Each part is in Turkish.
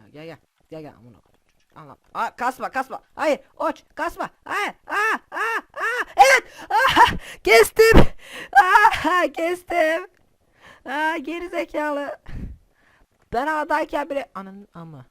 an. Gel gel. Gel gel amına koyayım çocuk. Anlam. Aa kasma kasma. Hayır oç kasma. Hayır. Aa aa aa. Evet. Aa, kestim. Aa kestim. Aa geri zekalı. Ben havadayken bile ananın ama.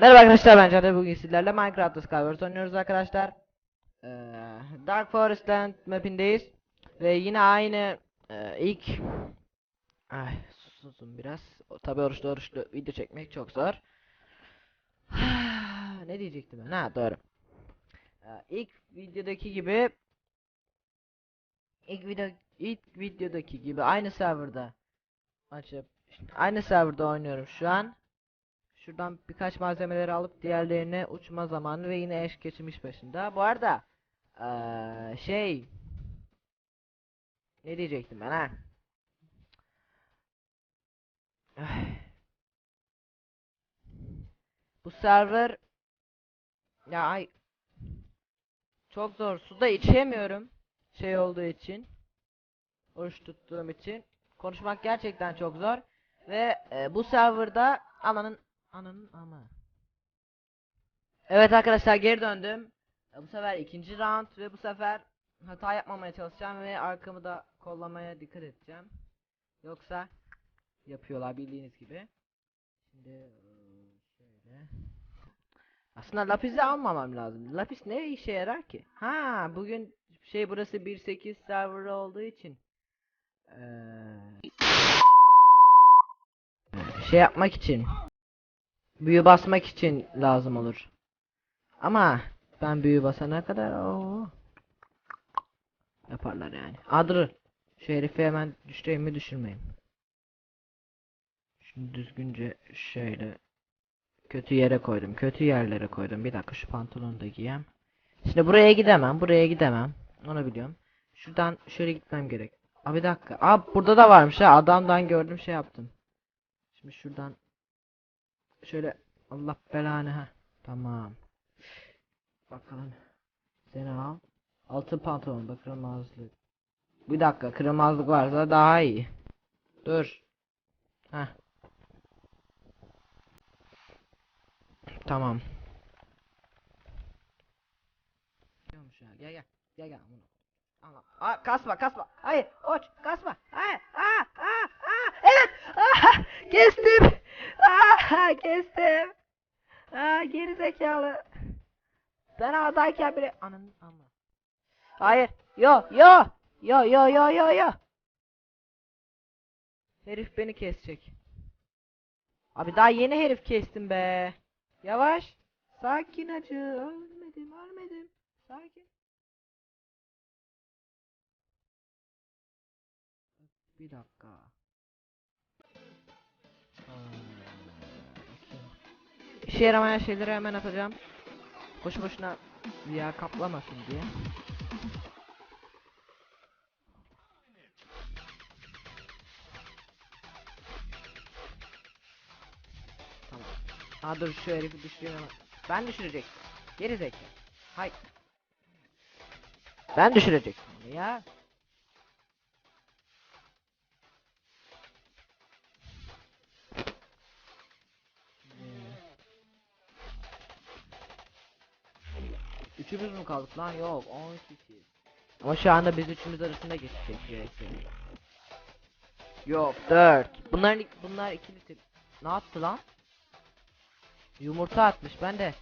Merhaba arkadaşlar ben Caner bugün sizlerle Minecraft'ta Skywars oynuyoruz arkadaşlar. Ee, Dark Forest Land mapindeyiz. Ve yine aynı e, ilk Ay susun biraz. Tabi oruçlu oruçlu video çekmek çok zor. ne diyecektim ben? Ha doğru. Ee, ilk videodaki gibi ilk video ilk videodaki gibi aynı serverda açıp aynı serverda oynuyorum şu an. Şuradan birkaç malzemeleri alıp diğerlerine uçma zamanı ve yine eş geçmiş başında. Bu arada eee, şey ne diyecektim ben ha? Bu server ya ay çok zor. Suda içemiyorum şey olduğu için oruç tuttuğum için. Konuşmak gerçekten çok zor. Ve e, bu serverda ananın ananın ama. Evet arkadaşlar geri döndüm. E, bu sefer ikinci round ve bu sefer hata yapmamaya çalışacağım ve arkamı da kollamaya dikkat edeceğim. Yoksa yapıyorlar bildiğiniz gibi. Şimdi eee, şöyle. Aslında lapisi almamam lazım. Lapis ne işe yarar ki? Ha bugün şey burası 1.8 server olduğu için eee, şey yapmak için büyü basmak için lazım olur. Ama ben büyü basana kadar o yaparlar yani. Adır şu herifi hemen düşüreyim mi düşürmeyeyim. Şimdi düzgünce şöyle kötü yere koydum. Kötü yerlere koydum. Bir dakika şu pantolonu da giyeyim. Şimdi buraya gidemem. Buraya gidemem. Onu biliyorum. Şuradan şöyle gitmem gerek. Aa bir dakika. Aa burada da varmış ha. Adamdan gördüm şey yaptım. Şimdi şuradan şöyle Allah belanı ha. Tamam. Bakalım. Seni al. Altın pantolon da kırmızılık. Bir dakika kırmızılık varsa daha iyi. Dur. Heh. Tamam. Geliyormuş ya. Gel gel. Gel gel. Bunu. Ama. Kasma kasma. Hayır. Oç. Kasma. Hayır. Aa, aa, aa. Evet. Aa, kestim. Aa, kestim. Aa, geri zekalı. Ben havadayken bile ananın ama. Hayır. Yo yo. Yo yo yo yo yo. Herif beni kesecek. Abi daha yeni herif kestim be. Yavaş. Sakin acı. Ölmedim, ölmedim. Sakin. Bir dakika. İşe yaramayan şeyleri hemen atacağım. Boşu boşuna yer kaplamasın diye. Ha dur şu herifi düşüreyim. Ben düşürecektim. Geri zekalı. Hay. Ben düşürecektim onu ya. Üçümüz mü kaldık lan? Yok 10 kişi. Ama şu anda biz üçümüz arasında geçecek gerekli. Yok 4. Bunların bunlar ikili tip. Ne yaptı lan? Yumurta atmış ben de.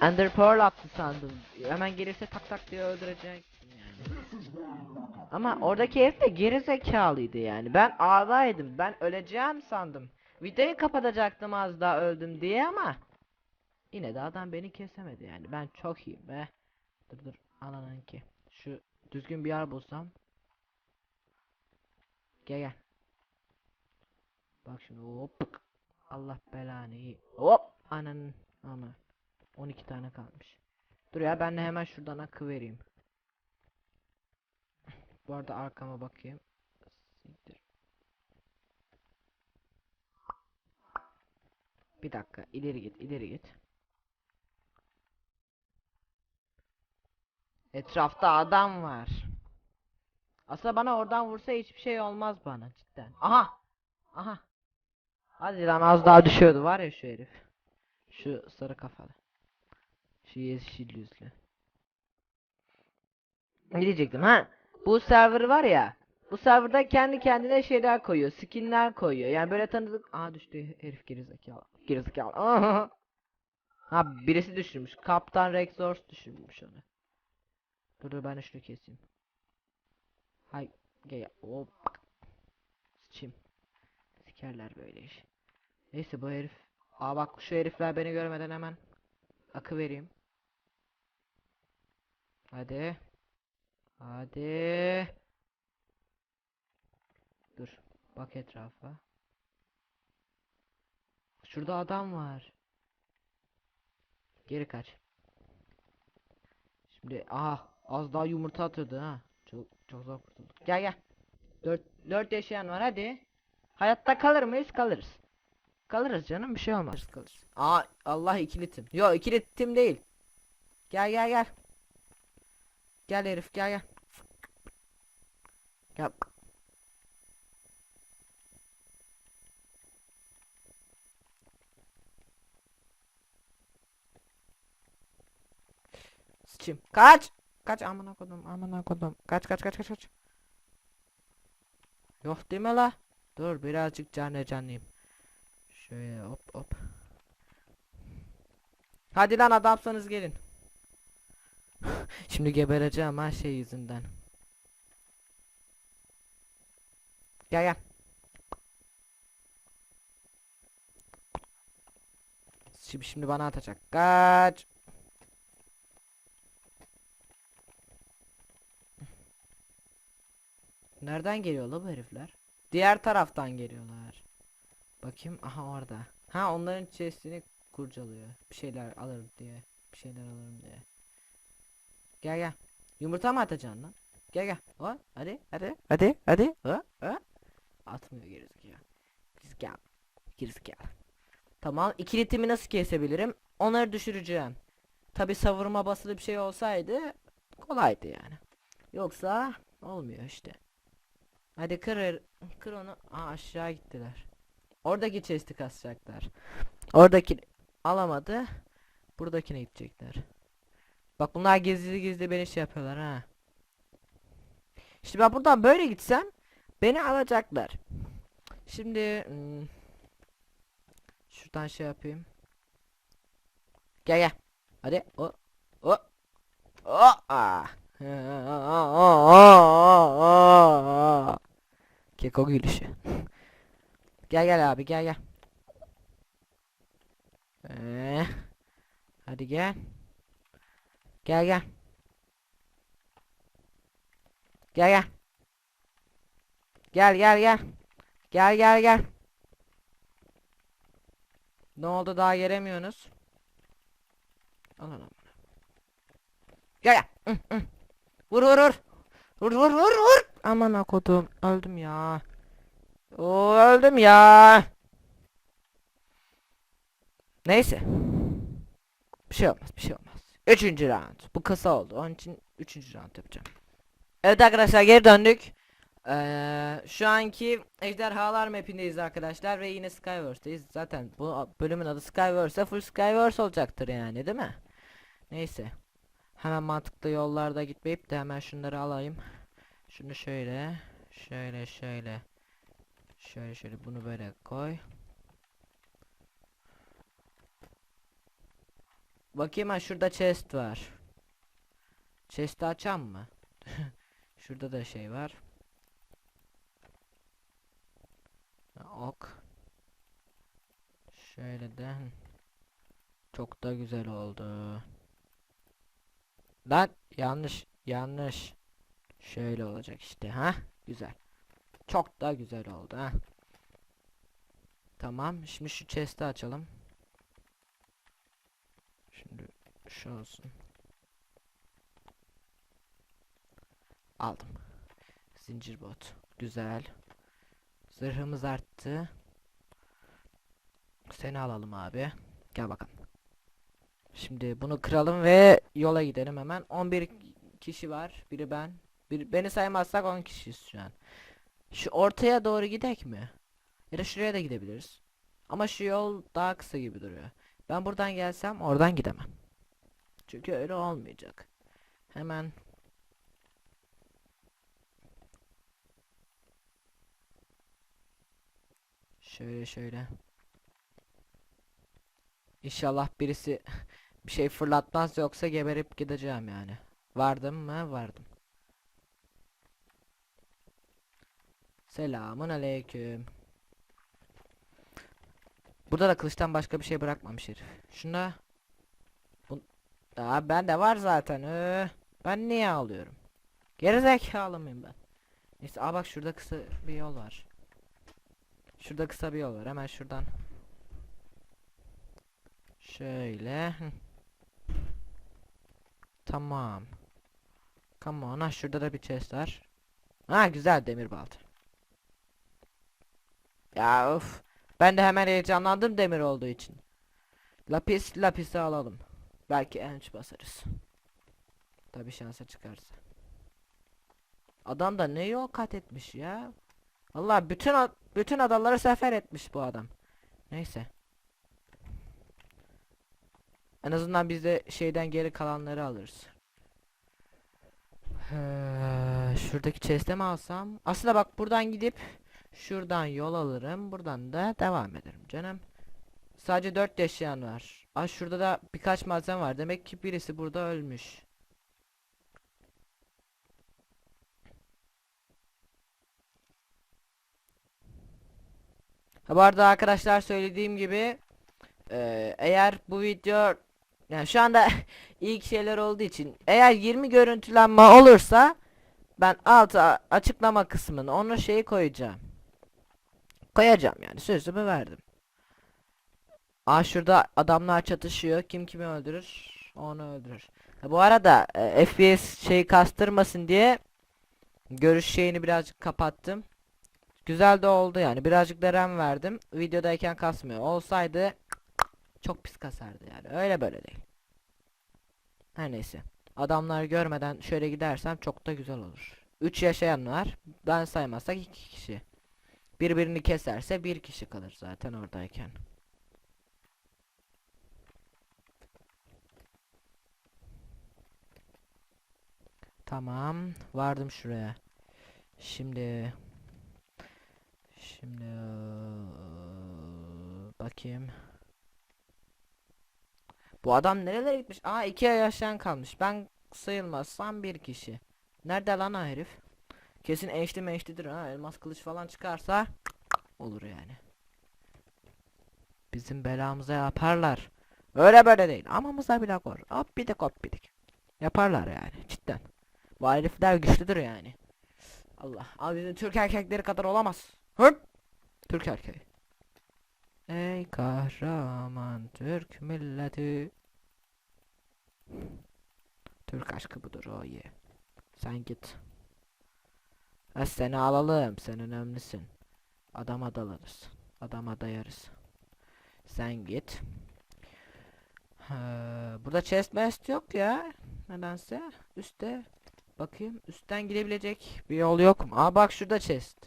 Ender Pearl attı sandım. Hemen gelirse tak tak diye öldürecektim yani. Ama oradaki herif de geri zekalıydı yani. Ben ağdaydım. Ben öleceğim sandım. Videoyu kapatacaktım az daha öldüm diye ama yine de adam beni kesemedi yani. Ben çok iyiyim be. Dur dur ananın ki. Şu düzgün bir yer bulsam. Gel gel. Bak şimdi hop. Allah belanı iyi. Hop ananın ama 12 tane kalmış. Dur ya ben de hemen şuradan akı vereyim. Bu arada arkama bakayım. Siktir. Bir dakika ileri git ileri git. Etrafta adam var. Aslında bana oradan vursa hiçbir şey olmaz bana cidden. Aha. Aha. Hadi lan az daha düşüyordu var ya şu herif. Şu sarı kafalı. Şu yeşil yüzlü. Ne diyecektim ha? Bu server var ya. Bu serverda kendi kendine şeyler koyuyor. Skinler koyuyor. Yani böyle tanıdık. Aa düştü herif gerizekalı. Gerizekalı. Aha. Ha birisi düşürmüş. Kaptan Rexors düşürmüş onu. Dur dur ben şunu keseyim. Hay gel hop. Sıçayım. Sikerler böyle iş. Neyse bu herif. Aa bak şu herifler beni görmeden hemen akı vereyim. Hadi. Hadi. Dur. Bak etrafa. Şurada adam var. Geri kaç. Şimdi ah az daha yumurta atıyordu ha. Çok çok zor kurtulduk. Gel gel. Dört, dört yaşayan var hadi. Hayatta kalır mıyız? Kalırız. Kalırız canım bir şey olmaz. Kalırız. Aa Allah ikilitim. Yo ikilitim değil. Gel gel gel. Gel herif gel gel. Gel. Sıçayım. Kaç. Kaç amına kodum amına kodum. Kaç kaç kaç kaç kaç. Yok mi la? Dur birazcık canlı canlıyım. Şöyle hop hop. Hadi lan adamsanız gelin. Şimdi gebereceğim ha şey yüzünden. Gel gel. Şimdi, şimdi bana atacak. Kaç. Nereden geliyor la bu herifler? Diğer taraftan geliyorlar. Bakayım aha orada. Ha onların chestini kurcalıyor. Bir şeyler alırım diye. Bir şeyler alırım diye. Gel gel. Yumurta mı atacaksın lan? Gel gel. O, hadi hadi hadi hadi. Ha, ha. Atmıyor gerizekalı. Gerizekalı. Gerizekalı. Tamam. İkiletimi nasıl kesebilirim? Onları düşüreceğim. Tabi savurma basılı bir şey olsaydı kolaydı yani. Yoksa olmuyor işte. Hadi kır, kır onu. Aa aşağı gittiler. Oradaki chest'i kasacaklar. Oradaki alamadı. Buradakine gidecekler. Bak bunlar gizli gizli beni şey yapıyorlar ha. İşte ben buradan böyle gitsem beni alacaklar. Şimdi hmm, şuradan şey yapayım. Gel gel. Hadi. O. O. O. Keko gülüşü. Gel gel abi gel gel. Ee, hadi gel. Gel gel. Gel gel. Gel gel gel. Gel gel gel. Ne oldu daha gelemiyorsunuz? Al al al. Gel gel. Vur vur vur. Vur vur vur vur. Aman akodum öldüm ya. Oo, öldüm ya. Neyse. Bir şey olmaz bir şey olmaz. Üçüncü round. Bu kısa oldu. Onun için üçüncü round yapacağım. Evet arkadaşlar geri döndük. Ee, şu anki ejderhalar mapindeyiz arkadaşlar ve yine Skyverse'deyiz. Zaten bu bölümün adı Skyverse full Skyverse olacaktır yani değil mi? Neyse. Hemen mantıklı yollarda gitmeyip de hemen şunları alayım. Şunu şöyle, şöyle şöyle. Şöyle şöyle bunu böyle koy. Bakayım ha şurada chest var. Chest'i açam mı? şurada da şey var. Ok. Şöyle de. Çok da güzel oldu. Lan yanlış yanlış. Şöyle olacak işte ha. Güzel. Çok da güzel oldu ha. Tamam. Şimdi şu chest'i açalım. Şimdi şu olsun. Aldım. Zincir bot. Güzel. Zırhımız arttı. Seni alalım abi. Gel bakalım. Şimdi bunu kıralım ve yola gidelim hemen. 11 kişi var. Biri ben. Bir, beni saymazsak 10 kişiyiz şu an. Şu ortaya doğru gidek mi? Ya da şuraya da gidebiliriz. Ama şu yol daha kısa gibi duruyor. Ben buradan gelsem oradan gidemem. Çünkü öyle olmayacak. Hemen Şöyle şöyle. İnşallah birisi bir şey fırlatmaz yoksa geberip gideceğim yani. Vardım mı? Vardım. Selamun aleyküm. Burada da kılıçtan başka bir şey bırakmamış herif. Şuna bu Aa, ben de var zaten. Ee, ben niye alıyorum? Gerizekalı mıyım ben? Neyse aa bak şurada kısa bir yol var. Şurada kısa bir yol var. Hemen şuradan. Şöyle. Tamam. Come on. Ha şurada da bir chest var. Ha güzel demir balta. Ya of. Ben de hemen heyecanlandım demir olduğu için. Lapis lapisi alalım. Belki enç basarız. Tabi şansa çıkarsa. Adam da ne yol kat etmiş ya. Allah bütün bütün adaları sefer etmiş bu adam. Neyse. En azından biz de şeyden geri kalanları alırız. Ee, şuradaki chest'e mi alsam? Aslında bak buradan gidip şuradan yol alırım. Buradan da devam ederim canım. Sadece 4 yaşayan var. Aa şurada da birkaç malzeme var. Demek ki birisi burada ölmüş. Ha, bu arada arkadaşlar söylediğim gibi eee, eğer bu video yani şu anda ilk şeyler olduğu için eğer 20 görüntülenme olursa ben alta açıklama kısmını onu şeyi koyacağım. Koyacağım yani sözümü verdim. Aa şurada adamlar çatışıyor. Kim kimi öldürür? Onu öldürür. Ha, bu arada e, FPS şeyi kastırmasın diye görüş şeyini birazcık kapattım. Güzel de oldu yani. Birazcık da RAM verdim. Videodayken kasmıyor. Olsaydı çok pis kasardı yani. Öyle böyle değil. Her neyse. Adamları görmeden şöyle gidersem çok da güzel olur. 3 yaşayan var. Ben saymazsak 2 kişi. Birbirini keserse bir kişi kalır zaten oradayken. Tamam. Vardım şuraya. Şimdi Şimdi bakayım. Bu adam nerelere gitmiş? Aa iki yaşayan kalmış. Ben sayılmazsam bir kişi. Nerede lan o herif? Kesin eşli meşlidir ha. Elmas kılıç falan çıkarsa olur yani. Bizim belamıza yaparlar. Öyle böyle değil. Amamıza bile kor. Hop bidik hop bidik. Yaparlar yani cidden. Bu herifler güçlüdür yani. Allah. Abi bizim Türk erkekleri kadar olamaz. Hırt. Türk erkeği. Ey kahraman Türk milleti. Türk aşkı budur o ye. Sen git. Ha seni alalım. Sen önemlisin. Adama dalarız. Adama dayarız. Sen git. Ha, burada chest mest yok ya. Nedense. Üste. Bakayım. Üstten gidebilecek bir yol yok mu? Aa bak şurada chest.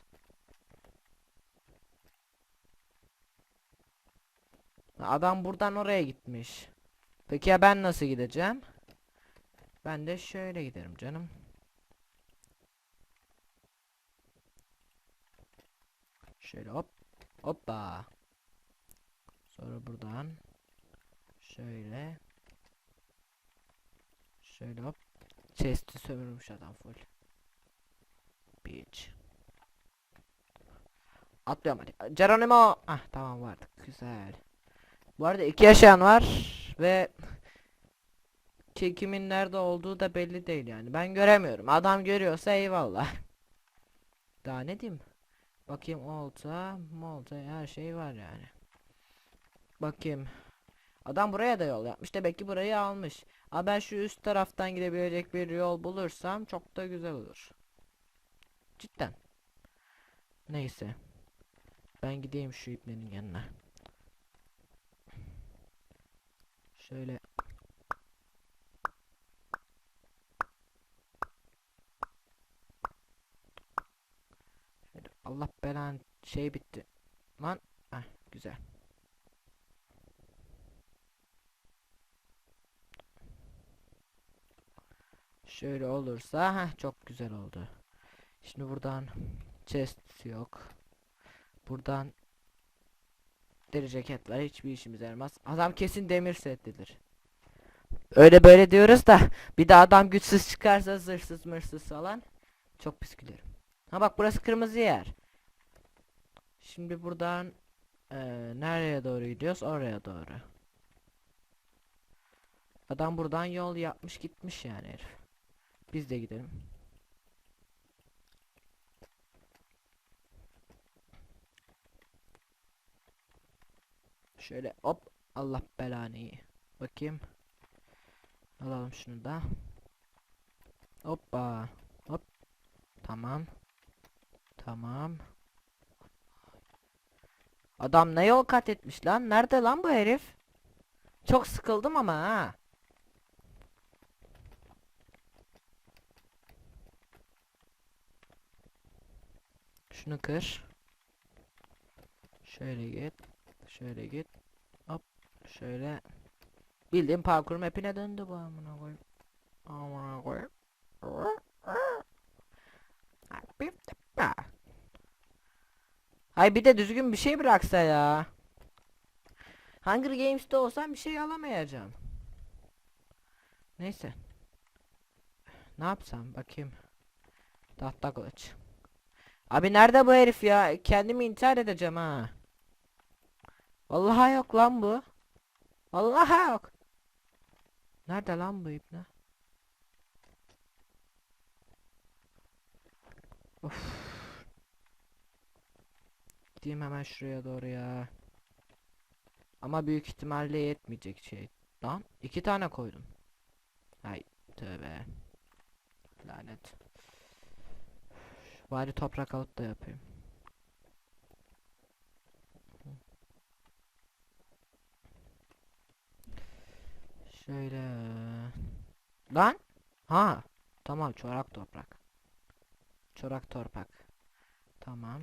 Adam buradan oraya gitmiş. Peki ya ben nasıl gideceğim? Ben de şöyle giderim canım. Şöyle hop. Hoppa. Sonra buradan şöyle şöyle hop. Chest'i sömürmüş adam full. Bitch. Atlıyorum hadi. Geronimo. Ah tamam vardık. Güzel. Bu arada iki yaşayan var ve çekimin nerede olduğu da belli değil yani. Ben göremiyorum. Adam görüyorsa eyvallah. Daha ne diyeyim? Bakayım olta, molta her şey var yani. Bakayım. Adam buraya da yol yapmış. Demek ki burayı almış. Ama ben şu üst taraftan gidebilecek bir yol bulursam çok da güzel olur. Cidden. Neyse. Ben gideyim şu iplerin yanına. Şöyle Allah belan şey bitti. Lan. Heh, güzel. Şöyle olursa heh, çok güzel oldu. Şimdi buradan chest yok. Buradan deri ceketler hiçbir işimize yaramaz. Adam kesin demir setlidir. Öyle böyle diyoruz da bir de adam güçsüz çıkarsa zırsız mırsız falan çok pis gülerim. Ha bak burası kırmızı yer. Şimdi buradan eee, nereye doğru gidiyoruz? Oraya doğru. Adam buradan yol yapmış gitmiş yani herif. Biz de gidelim. Şöyle hop Allah belanı. Bakayım. Alalım şunu da. Hoppa. Hop. Tamam. Tamam. Adam ne yol kat etmiş lan? Nerede lan bu herif? Çok sıkıldım ama ha. Şunu kır. Şöyle git. Şöyle git. Hop. Şöyle. Bildiğim parkur map'ine döndü bu amına koyayım. Amına koyayım. Hay bir de düzgün bir şey bıraksa ya. Hunger Games'te olsam bir şey alamayacağım. Neyse. Ne yapsam bakayım. Tahta kılıç. Abi nerede bu herif ya? Kendimi intihar edeceğim ha. Vallahi yok lan bu. Vallahi yok. Nerede lan bu ipne? Of. Gideyim hemen şuraya doğru ya. Ama büyük ihtimalle yetmeyecek şey. Lan iki tane koydum. Ay tövbe. Lanet. Bari toprak alıp da yapayım. Şöyle. Lan. Ha. Tamam çorak toprak. Çorak toprak. Tamam.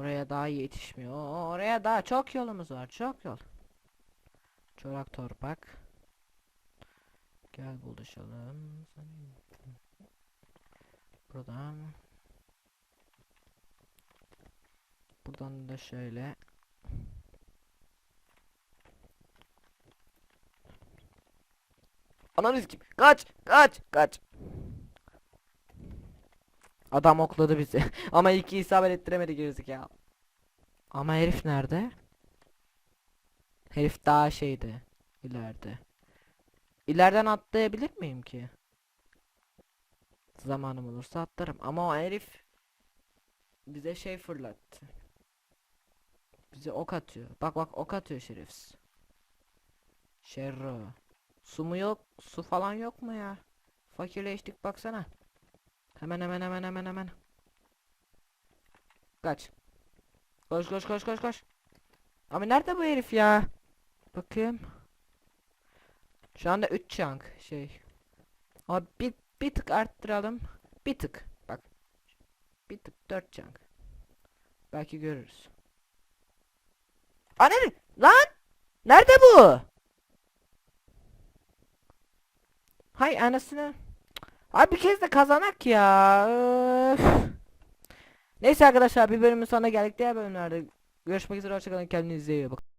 Oraya daha yetişmiyor. Oraya daha çok yolumuz var. Çok yol. Çorak toprak. Gel buluşalım. Buradan. Buradan da şöyle. Ananı kim? Kaç! Kaç! Kaç! Adam okladı bizi. Ama iki isabet ettiremedi gerizekalı. Ama herif nerede? Herif daha şeydi. ileride. İleriden atlayabilir miyim ki? Zamanım olursa atlarım. Ama o herif bize şey fırlattı. Bize ok atıyor. Bak bak ok atıyor şerefsiz. Şerro. Su mu yok? Su falan yok mu ya? Fakirleştik baksana. Hemen hemen hemen hemen hemen. Kaç. Koş koş koş koş koş. Abi nerede bu herif ya? Bakayım. Şu anda 3 chunk şey. Abi bir, bir tık arttıralım. Bir tık. Bak. Bir tık 4 chunk. Belki görürüz. Anne lan! Nerede bu? Hay anasını. Abi bir kez de kazanak ya. Öf. Neyse arkadaşlar bir bölümün sonuna geldik. Diğer bölümlerde görüşmek üzere. Hoşçakalın. Kendinize iyi bakın.